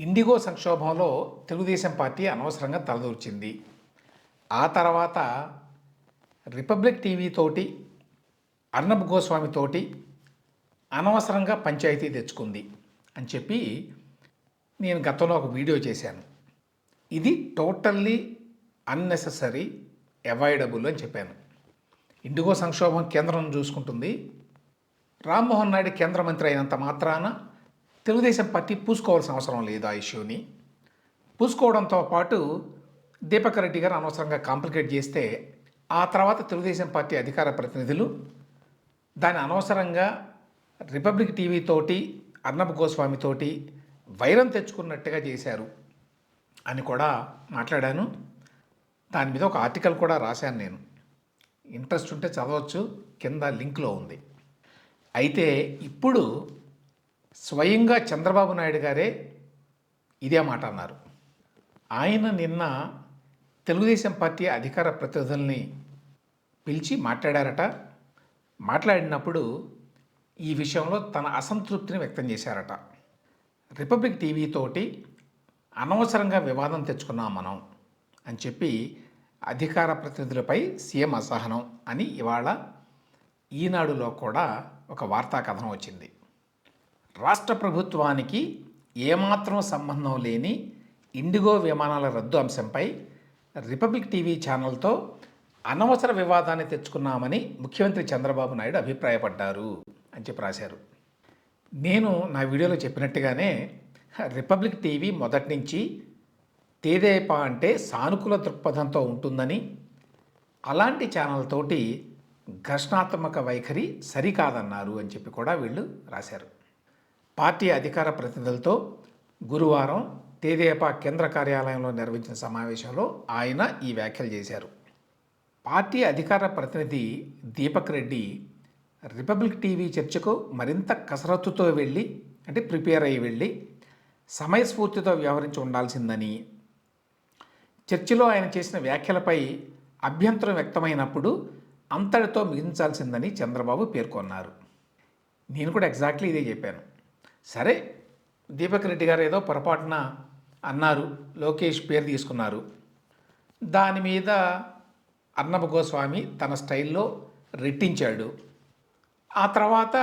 IndiGo సంక్షోభంలో Telugu Desam party అనవసరంగా తలదూర్చింది. ఆ తర్వాత రిపబ్లిక్ టీవీ తోటి అర్ణబ్ గోస్వామి తోటి అనవసరంగా పంచాయతీ తెచ్చుకుంది అని చెప్పి నేను గతంలో ఒక వీడియో చేశాను. ఇది టోటల్లీ అన్నెసెసరీ అవాయిడబుల్ అని చెప్పాను. ఇండిగో సంక్షోభం కేంద్రం చూసుకుంటుంది. రామ్మోహన్ నాయుడు కేంద్ర మంత్రి అయినంత మాత్రాన తెలుగుదేశం పార్టీ పూసుకోవాల్సిన అవసరం లేదు ఆ ఇష్యూని? పూసుకోవడంతో పాటు దీపక్ రెడ్డి గారు అనవసరంగా కాంప్లికేట్ చేస్తే ఆ తర్వాత తెలుగుదేశం పార్టీ అధికార ప్రతినిధులు దాని అనవసరంగా రిపబ్లిక్ టీవీ తోటి అర్ణబ్ గోస్వామి తోటి వైరం తెచ్చుకున్నట్టుగా చేశారు అని కూడా మాట్లాడాను. దాని మీద ఒక ఆర్టికల్ కూడా రాశాను నేను. ఇంట్రెస్ట్ ఉంటే చదవచ్చు కింద లింక్లో ఉంది. అయితే ఇప్పుడు స్వయంగా చంద్రబాబు నాయుడు గారే ఇదే మాట అన్నారు. ఆయన నిన్న తెలుగుదేశం పార్టీ అధికార ప్రతినిధుల్ని పిలిచి మాట్లాడారట. మాట్లాడినప్పుడు ఈ విషయంలో తన అసంతృప్తిని వ్యక్తం చేశారట. రిపబ్లిక్ టీవీతోటి అనవసరంగా వివాదం తెచ్చుకున్నాం మనం అని చెప్పి అధికార ప్రతినిధులపై సీఎం అసహనం అని ఇవాళ ఈనాడులో కూడా ఒక వార్తా కథనం వచ్చింది. రాష్ట్ర ప్రభుత్వానికి ఏమాత్రం సంబంధం లేని ఇండిగో విమానాల రద్దు అంశంపై రిపబ్లిక్ టీవీ ఛానల్తో అనవసర వివాదాన్ని తెచ్చుకున్నామని ముఖ్యమంత్రి చంద్రబాబు నాయుడు అభిప్రాయపడ్డారు అని చెప్పి రాశారు. నేను నా వీడియోలో చెప్పినట్టుగానే రిపబ్లిక్ టీవీ మొదటి నుంచి తేదేపా అంటే సానుకూల దృక్పథంతో ఉంటుందని అలాంటి ఛానల్ తోటి ఘర్షణాత్మక వైఖరి సరికాదన్నారు అని చెప్పి కూడా వీళ్ళు రాశారు. పార్టీ అధికార ప్రతినిధులతో గురువారం తేదేపా కేంద్ర కార్యాలయంలో నిర్వహించిన సమావేశంలో ఆయన ఈ వ్యాఖ్యలు చేశారు. పార్టీ అధికార ప్రతినిధి దీపక్ రెడ్డి రిపబ్లిక్ టీవీ చర్చకు మరింత కసరత్తుతో వెళ్ళి అంటే ప్రిపేర్ అయ్యి వెళ్ళి సమయస్ఫూర్తితో వ్యవహరించి ఉండాల్సిందని చర్చిలో ఆయన చేసిన వ్యాఖ్యలపై అభ్యంతరం వ్యక్తమైనప్పుడు అంతటితో మిగించాల్సిందని చంద్రబాబు పేర్కొన్నారు. నేను కూడా ఎగ్జాక్ట్లీ ఇదే చెప్పాను. సరే దీపక్ రెడ్డి గారు ఏదో పొరపాటున అన్నారు లోకేష్ పేరు తీసుకున్నారు. దాని మీద అర్ణబ్ గోస్వామి తన స్టైల్లో రెట్టించాడు. ఆ తర్వాత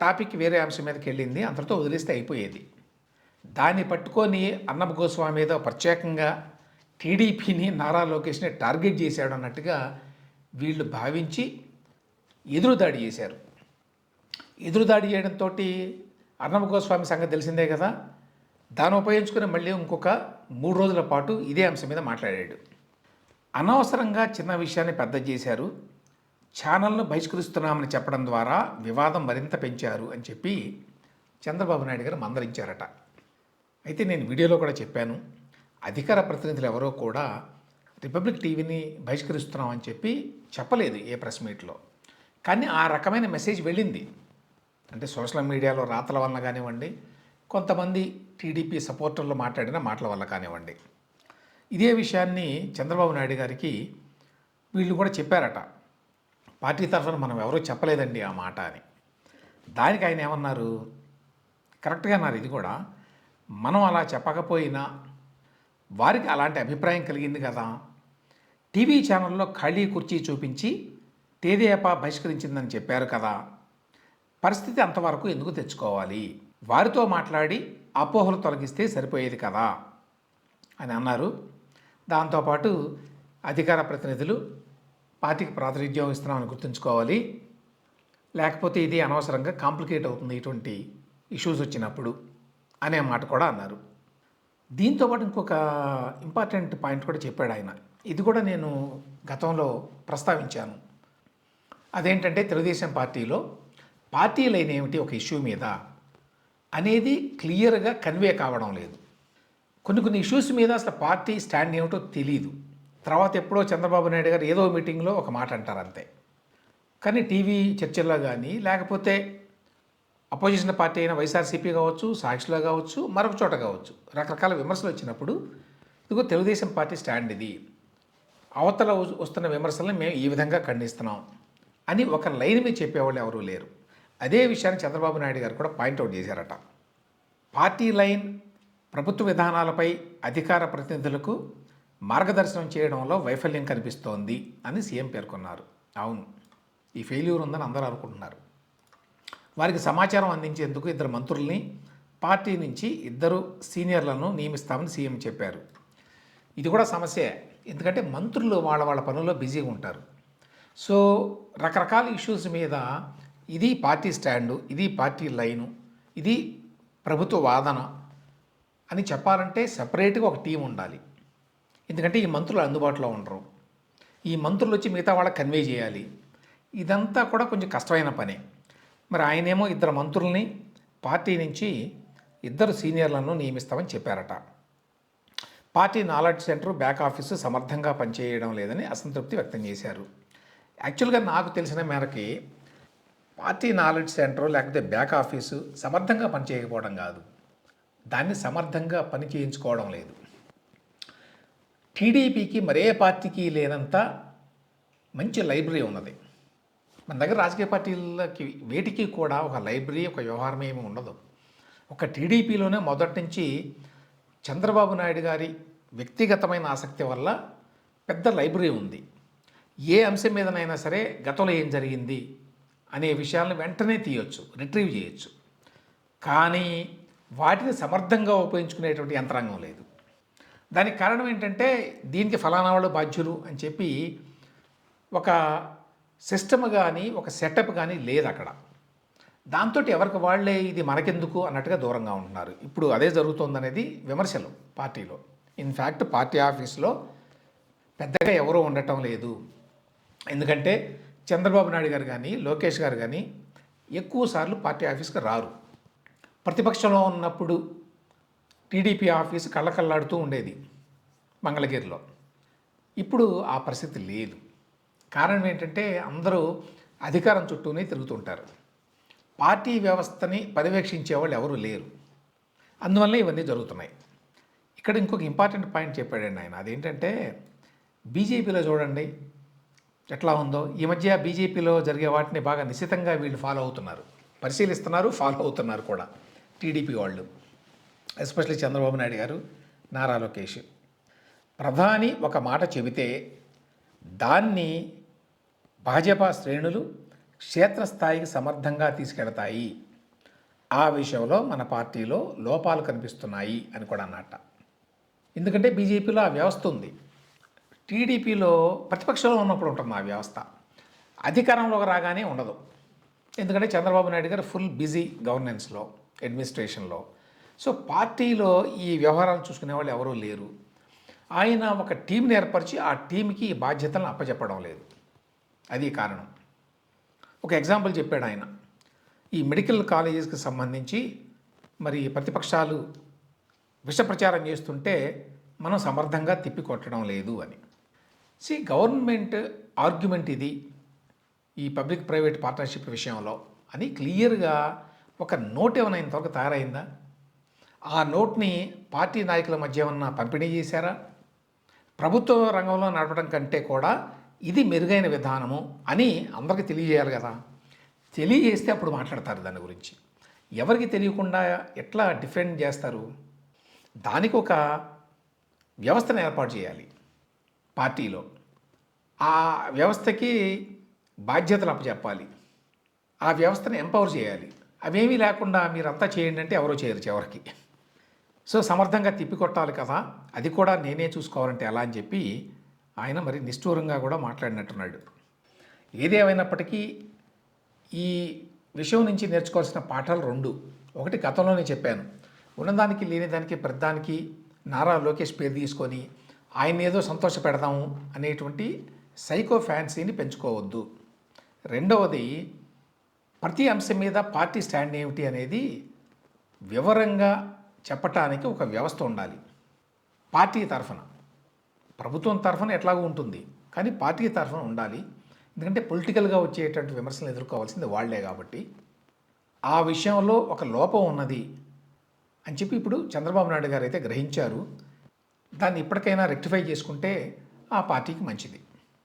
టాపిక్ వేరే అంశం మీదకి వెళ్ళింది అంతటితో వదిలేస్తే అయిపోయేది. దాన్ని పట్టుకొని అన్నబ్ గోస్వామి ఏదో ప్రత్యేకంగా టీడీపీని నారా లోకేష్ని టార్గెట్ చేశాడు అన్నట్టుగా వీళ్ళు భావించి ఎదురుదాడి చేశారు. ఎదురుదాడి చేయడంతో అర్ణవ గోస్వామి సంగతి తెలిసిందే కదా? దాన్ని ఉపయోగించుకుని మళ్ళీ ఇంకొక మూడు రోజుల పాటు ఇదే అంశం మీద మాట్లాడాడు. అనవసరంగా చిన్న విషయాన్ని పెద్ద చేశారు. ఛానల్ను బహిష్కరిస్తున్నామని చెప్పడం ద్వారా వివాదం మరింత పెంచారు అని చెప్పి చంద్రబాబు నాయుడు గారు మందలించారట. అయితే నేను వీడియోలో కూడా చెప్పాను. అధికార ప్రతినిధులు ఎవరో కూడా రిపబ్లిక్ టీవీని బహిష్కరిస్తున్నామని చెప్పి చెప్పలేదు ఏ ప్రెస్ మీట్లో. కానీ ఆ రకమైన మెసేజ్ వెళ్ళింది. అంటే సోషల్ మీడియాలో రాతల వలన కానివ్వండి కొంతమంది టీడీపీ సపోర్టర్లు మాట్లాడిన మాటల వల్ల కానివ్వండి. ఇదే విషయాన్ని చంద్రబాబు నాయుడు గారికి వీళ్ళు కూడా చెప్పారట. పార్టీ తరఫున మనం ఎవరూ చెప్పలేదండి ఆ మాట అని. దానికి ఆయన ఏమన్నారు? కరెక్ట్గా అన్నారు ఇది కూడా. మనం అలా చెప్పకపోయినా వారికి అలాంటి అభిప్రాయం కలిగింది కదా. టీవీ ఛానల్లో ఖాళీ కుర్చీ చూపించి తేదేపా బహిష్కరించిందని చెప్పారు కదా. పరిస్థితి అంతవరకు ఎందుకు తెచ్చుకోవాలి? వారితో మాట్లాడి అపోహలు తొలగిస్తే సరిపోయేది కదా అని అన్నారు. దాంతోపాటు అధికార ప్రతినిధులు పార్టీకి ప్రాతినిధ్యం ఇస్తున్నామని గుర్తుంచుకోవాలి. లేకపోతే ఇది అనవసరంగా కాంప్లికేట్ అవుతుంది ఇటువంటి ఇష్యూస్ వచ్చినప్పుడు అనే మాట కూడా అన్నారు. దీంతోపాటు ఇంకొక ఇంపార్టెంట్ పాయింట్ కూడా చెప్పాడు ఆయన. ఇది కూడా నేను గతంలో ప్రస్తావించాను. అదేంటంటే తెలుగుదేశం పార్టీలో పార్టీ లైన్ ఏమిటి ఒక ఇష్యూ మీద అనేది క్లియర్గా కన్వే కావడం లేదు. కొన్ని కొన్ని ఇష్యూస్ మీద అసలు పార్టీ స్టాండ్ ఏమిటో తెలియదు తర్వాత ఎప్పుడో చంద్రబాబు నాయుడు గారు ఏదో మీటింగ్లో ఒక మాట అంటారు అంతే. కానీ టీవీ చర్చల్లో కానీ లేకపోతే అపోజిషన్ పార్టీ అయిన వైఎస్ఆర్సీపీ కావచ్చు సాక్షిలో కావచ్చు మరొక చోట కావచ్చు రకరకాల విమర్శలు వచ్చినప్పుడు ఇదిగో తెలుగుదేశం పార్టీ స్టాండ్ ఇది. అవతల వస్తున్న విమర్శలను మేము ఈ విధంగా ఖండిస్తున్నాం అని ఒక లైన్ మీద చెప్పేవాళ్ళు ఎవరూ లేరు. అదే విషయాన్ని చంద్రబాబు నాయుడు గారు కూడా పాయింట్అవుట్ చేశారట. పార్టీ లైన్ ప్రభుత్వ విధానాలపై అధికార ప్రతినిధులకు మార్గదర్శనం చేయడంలో వైఫల్యం కనిపిస్తోంది అని సీఎం పేర్కొన్నారు. అవును ఈ ఫెయిల్యూర్ ఉందని అందరూ అనుకుంటున్నారు. వారికి సమాచారం అందించేందుకు ఇద్దరు మంత్రుల్ని పార్టీ నుంచి ఇద్దరు సీనియర్లను నియమిస్తామని సీఎం చెప్పారు. ఇది కూడా సమస్య ఎందుకంటే మంత్రులు వాళ్ళ వాళ్ళ పనుల్లో బిజీగా ఉంటారు. సో రకరకాల ఇష్యూస్ మీద ఇది పార్టీ స్టాండు ఇది పార్టీ లైను ఇది ప్రభుత్వ వాదన అని చెప్పాలంటే సపరేట్గా ఒక టీం ఉండాలి. ఎందుకంటే ఈ మంత్రులు అందుబాటులో ఉండరు. ఈ మంత్రులు వచ్చి మిగతా వాళ్ళకి కన్వే చేయాలి. ఇదంతా కూడా కొంచెం కష్టమైన పనే. మరి ఆయనేమో ఇద్దరు మంత్రుల్ని పార్టీ నుంచి ఇద్దరు సీనియర్లను నియమిస్తామని చెప్పారట. Party knowledge centre back office సమర్థంగా పనిచేయడం లేదని అసంతృప్తి వ్యక్తం చేశారు. యాక్చువల్గా నాకు తెలిసిన మేరకి పార్టీ నాలెడ్జ్ సెంటర్ లేకపోతే బ్యాక్ ఆఫీసు సమర్థంగా పనిచేయకపోవడం కాదు. దాన్ని సమర్థంగా పని చేయించుకోవడం లేదు. టీడీపీకి మరే పార్టీకి లేనంత మంచి లైబ్రరీ ఉన్నది. మన దగ్గర రాజకీయ పార్టీలకి వేటికి కూడా ఒక లైబ్రరీ ఒక వ్యవహారం ఏమి ఉండదు. ఒక టీడీపీలోనే మొదటి నుంచి చంద్రబాబు నాయుడు గారి వ్యక్తిగతమైన ఆసక్తి వల్ల పెద్ద లైబ్రరీ ఉంది. ఏ అంశం మీదనైనా సరే గతంలో ఏం జరిగింది? అనే విషయాలను వెంటనే తీయొచ్చు రిట్రీవ్ చేయొచ్చు. కానీ వాటిని సమర్థంగా ఉపయోగించుకునేటువంటి యంత్రాంగం లేదు. దానికి కారణం ఏంటంటే దీనికి ఫలానా వాళ్ళు బాధ్యులు అని చెప్పి ఒక సిస్టమ్ కానీ ఒక సెటప్ కానీ లేదు అక్కడ. దాంతో ఎవరికి వాళ్ళే ఇది మనకెందుకు అన్నట్టుగా దూరంగా ఉంటున్నారు. ఇప్పుడు అదే జరుగుతుందనేది విమర్శలు పార్టీలో. ఇన్ఫ్యాక్ట్ పార్టీ ఆఫీస్లో పెద్దగా ఎవరూ ఉండటం లేదు. ఎందుకంటే చంద్రబాబు నాయుడు గారు కానీ లోకేష్ గారు కానీ ఎక్కువసార్లు పార్టీ ఆఫీస్కి రారు. ప్రతిపక్షంలో ఉన్నప్పుడు టీడీపీ ఆఫీస్ కళ్ళకళ్ళాడుతూ ఉండేది మంగళగిరిలో. ఇప్పుడు ఆ పరిస్థితి లేదు. కారణం ఏంటంటే అందరూ అధికారం చుట్టూనే తిరుగుతుంటారు. పార్టీ వ్యవస్థని పర్యవేక్షించే వాళ్ళు ఎవరు లేరు. అందువల్ల ఇవన్నీ జరుగుతున్నాయి. ఇక్కడ ఇంకొక ఇంపార్టెంట్ పాయింట్ చెప్పాడండి ఆయన. అదేంటంటే బీజేపీలో చూడండి ఎట్లా ఉందో ఈ మధ్య బీజేపీలో జరిగే వాటిని బాగా నిశ్చితంగా వీళ్ళు ఫాలో అవుతున్నారు. పరిశీలిస్తున్నారు ఫాలో అవుతున్నారు కూడా టీడీపీ వాళ్ళు. ఎస్పెషల్లీ చంద్రబాబు నాయుడు గారు నారా లోకేష్. ప్రధాని ఒక మాట చెబితే దాన్ని భాజపా శ్రేణులు క్షేత్రస్థాయికి సమర్థంగా తీసుకెడతాయి ఆ విషయంలో మన పార్టీలో లోపాలు కనిపిస్తున్నాయి అని కూడా అన్నట్ట. ఎందుకంటే బీజేపీలో ఆ వ్యవస్థ ఉంది. టీడీపీలో ప్రతిపక్షంలో ఉన్నప్పుడు ఉంటుంది ఆ వ్యవస్థ. అధికారంలోకి రాగానే ఉండదు. ఎందుకంటే చంద్రబాబు నాయుడు గారు ఫుల్ బిజీ గవర్నెన్స్లో అడ్మినిస్ట్రేషన్లో. సో పార్టీలో ఈ వ్యవహారాలు చూసుకునే వాళ్ళు ఎవరూ లేరు. ఆయన ఒక టీంని ఏర్పరిచి ఆ టీంకి ఈ బాధ్యతలను అప్పచెప్పడం లేదు. అది కారణం. ఒక ఎగ్జాంపుల్ చెప్పాడు ఆయన. ఈ మెడికల్ కాలేజెస్కి సంబంధించి మరి ప్రతిపక్షాలు విష ప్రచారం చేస్తుంటే మనం సమర్థంగా తిప్పికొట్టడం లేదు అని. సి గవర్నమెంట్ ఆర్గ్యుమెంట్ ఇది ఈ పబ్లిక్ ప్రైవేట్ పార్ట్నర్షిప్ విషయంలో. అని క్లియర్గా ఒక నోట్ ఏమైనా ఇంతవరకు తయారైందా? ఆ నోట్ని పార్టీ నాయకుల మధ్య ఏమన్నా పంపిణీ చేశారా? ప్రభుత్వ రంగంలో నడపడం కంటే కూడా ఇది మెరుగైన విధానము అని అందరికీ తెలియజేయాలి కదా. తెలియజేస్తే అప్పుడు మాట్లాడతారు దాని గురించి. ఎవరికి తెలియకుండా ఎట్లా డిఫెండ్ చేస్తారు? దానికి ఒక వ్యవస్థను ఏర్పాటు చేయాలి పార్టీలో. ఆ వ్యవస్థకి బాధ్యతలు అప్పచెప్పాలి. ఆ వ్యవస్థను ఎంపవర్ చేయాలి. అవేమీ లేకుండా మీరంతా చేయండి అంటే ఎవరో చేయరు చివరికి. సో సమర్థంగా తిప్పికొట్టాలి కదా అది కూడా నేనే చూసుకోవాలంటే ఎలా అని చెప్పి ఆయన మరి నిష్ఠూరంగా కూడా మాట్లాడినట్టున్నాడు. ఏదేమైనప్పటికీ ఈ విషయం నుంచి నేర్చుకోవాల్సిన పాఠాలు రెండు. ఒకటి గతంలోనే చెప్పాను. ఉన్నదానికి లేనిదానికి ప్రతిదానికి నారా లోకేష్ పేరు తీసుకొని ఆయన ఏదో సంతోష పెడదాము అనేటువంటి సైకో ఫ్యాన్సీని పెంచుకోవద్దు. రెండవది ప్రతి అంశం మీద పార్టీ స్టాండ్ ఏమిటి అనేది వివరంగా చెప్పటానికి ఒక వ్యవస్థ ఉండాలి. పార్టీ తరఫున. ప్రభుత్వం తరఫున ఎట్లాగో ఉంటుంది. కానీ పార్టీ తరఫున ఉండాలి. ఎందుకంటే పొలిటికల్గా వచ్చేటువంటి విమర్శలు ఎదుర్కోవాల్సింది వాళ్ళే కాబట్టి. ఆ విషయంలో ఒక లోపం ఉన్నది అని చెప్పి ఇప్పుడు చంద్రబాబు నాయుడు గారు అయితే గ్రహించారు. దాన్ని ఇప్పటికైనా రెక్టిఫై చేసుకుంటే ఆ పార్టీకి మంచిది.